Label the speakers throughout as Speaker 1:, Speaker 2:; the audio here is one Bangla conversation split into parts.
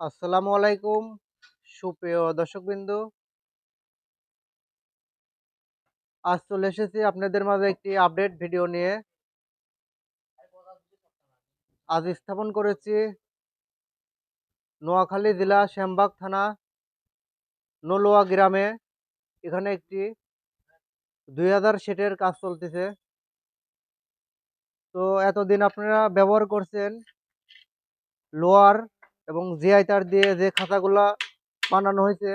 Speaker 1: আসসালামু আলাইকুম, সুপ্রিয় দর্শকবৃন্দ। আজ চলে এসেছি আপনাদের মাঝে একটি আপডেট ভিডিও নিয়ে। আজ স্থাপন করেছি নোয়াখালী জেলা শ্যামবাগ থানা, নলোয়া গ্রামে। এখানে একটি দুই হাজার সেটের কাজ চলতেছে। তো এতদিন আপনারা ব্যবহার করছেন লোয়ার এবং জিআই তার দিয়ে যে খাতাগুলা বানানো হয়েছে,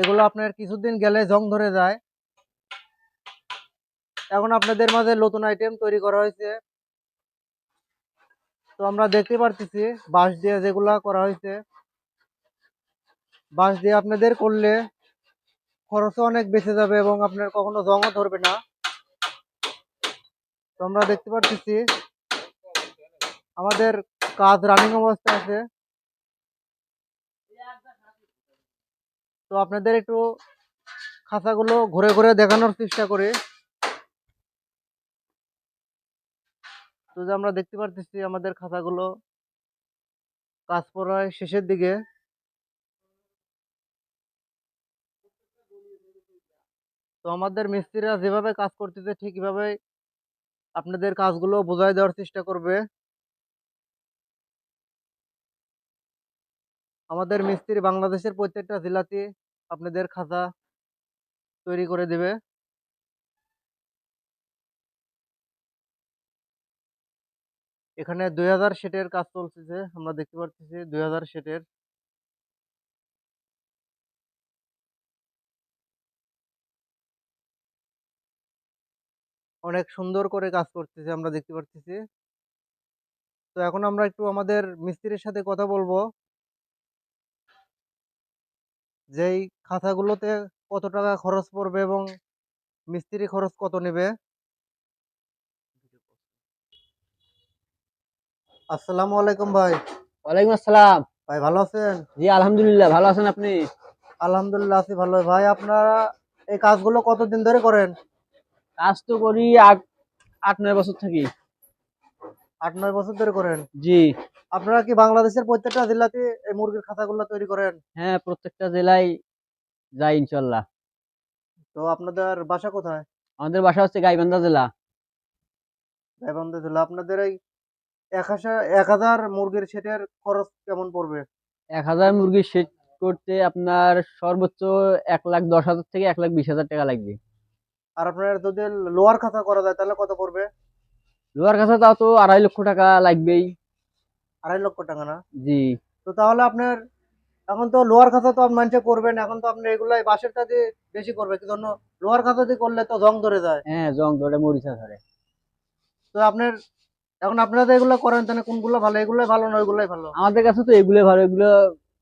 Speaker 1: এগুলো আপনার কিছুদিন গেলে জং ধরে যায়। এখন আপনাদের মাঝে নতুন আইটেম তৈরি করা হয়েছে। তো আমরা দেখতে পারতেছি বাঁশ দিয়ে যেগুলা করা হয়েছে। বাঁশ দিয়ে আপনাদের করলে খরচও অনেক বেঁচে যাবে এবং আপনার কখনো জংও ধরবে না। তো আমরা দেখতে পারতেছি আমাদের কাজ রানিং অবস্থায় আছে। তো আপনাদের একটু খাঁচাগুলো ঘুরে ঘুরে দেখানোর চেষ্টা করি। তো যে আমরা দেখতে পারতেছি আমাদের খাঁচাগুলো কাজ প্রায় শেষের দিকে। তো আমাদের মিস্ত্রিরা যেভাবে কাজ করতেছে ঠিক আপনাদের কাজগুলো বোঝাই দেওয়ার চেষ্টা করবে। আমাদের মিস্ত্রি বাংলাদেশের প্রত্যেকটা জেলাতে আপনাদের খাঁচা তৈরি করে দেবে। এখানে দুই হাজার সেটের কাজ চলতেছে, আমরা দেখতে পাচ্ছি দুই হাজার সেটের। অনেক সুন্দর করে কাজ করতেছে, আমরা দেখতে পাচ্ছি তো এখন আমরা একটু আমাদের মিস্ত্রির সাথে কথা বলব। যেই খাতাগুলোতে কত টাকা খরচ পড়বে এবং মিস্ত্রি খরচ কত নেবে। আসসালামু আলাইকুম ভাই।
Speaker 2: ওয়ালাইকুম আসসালাম।
Speaker 1: ভাই ভালো আছেন?
Speaker 2: জি আলহামদুলিল্লাহ ভালো আছেন আপনি?
Speaker 1: আলহামদুলিল্লাহ আছি ভালো ভাই আপনারা এই কাজগুলো কতদিন ধরে করেন?
Speaker 2: কাজ তো করি আট আট নয় বছর থাকি।
Speaker 1: আট নয় বছর ধরে করেন?
Speaker 2: জি।
Speaker 1: আপনারা কি বাংলাদেশের প্রত্যেকটা জেলাতে এই মুরগির খাতাগুলো তৈরি করেন?
Speaker 2: হ্যাঁ প্রত্যেকটা জেলায় যাই ইনশাল্লাহ।
Speaker 1: তো আপনাদের বাসা কোথায়?
Speaker 2: আমাদের বাসা হচ্ছে গাইবান্ধা জেলা।
Speaker 1: গাইবান্ধা জেলা। আপনাদের এই এক হাজার এক হাজার মুরগির সেটের খরচ কেমন পড়বে?
Speaker 2: এক হাজার মুরগি সেট করতে আপনার সর্বোচ্চ এক লাখ দশ হাজার থেকে এক লাখ বিশ হাজার টাকা লাগবে।
Speaker 1: আর আপনার যদি লোয়ার খাতা করা যায় তাহলে কত পড়বে?
Speaker 2: লোহার কাছে তাও তো আড়াই লক্ষ টাকা লাগবেই।
Speaker 1: আড়াই লক্ষ টাকা না?
Speaker 2: জি।
Speaker 1: তো তাহলে আপনার এখন তো লোয়ার খাতা তো আপনি মানুষে করবেন এখন তো আপনি এগুলাই বাঁশেরটা দিয়ে বেশি করবে কি জন্য? লোয়ার খাতা দিয়ে করলে তো জং ধরে যায়।
Speaker 2: হ্যাঁ জং ধরে মরিচা ধরে।
Speaker 1: তো আপনার এখন আপনারা তো এগুলো করেন তাহলে কোনগুলো ভালো? এগুলোই ভালো না ওইগুলোই ভালো?
Speaker 2: আমাদের কাছে তো এগুলো ভালো এগুলো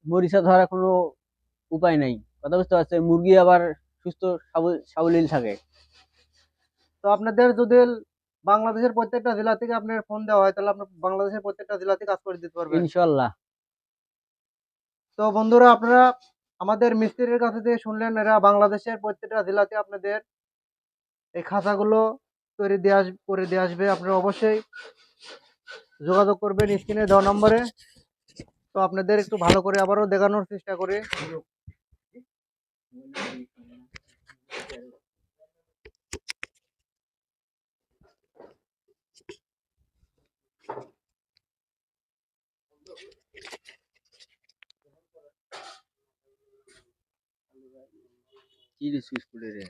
Speaker 2: মরিচা ধরা কোনো উপায় নাই। কথা বুঝতে পারছে মুরগি আবার সুস্থ সাবলীল থাকে।
Speaker 1: তো আপনাদের যদি বাংলাদেশের প্রত্যেকটা জেলা থেকে আপনার ফোন দেওয়া হয় তাহলে আপনার বাংলাদেশের প্রত্যেকটা জেলাতে কাজ করে দিতে পারবেন।
Speaker 2: ইনশাল্লাহ।
Speaker 1: তো বন্ধুরা আপনারা আমাদের মিস্ত্রির কাছে থেকে শুনলেন এরা বাংলাদেশের প্রত্যেকটা জেলাতে আপনাদের এই খাঁচাগুলো তৈরি দিয়ে আস করে দিয়ে আসবে। আপনারা অবশ্যই যোগাযোগ করবেন স্ক্রিনে দেওয়া নম্বরে। তো আপনাদের একটু ভালো করে আবারও দেখানোর চেষ্টা করি।
Speaker 2: কি রে সুইচ করে রে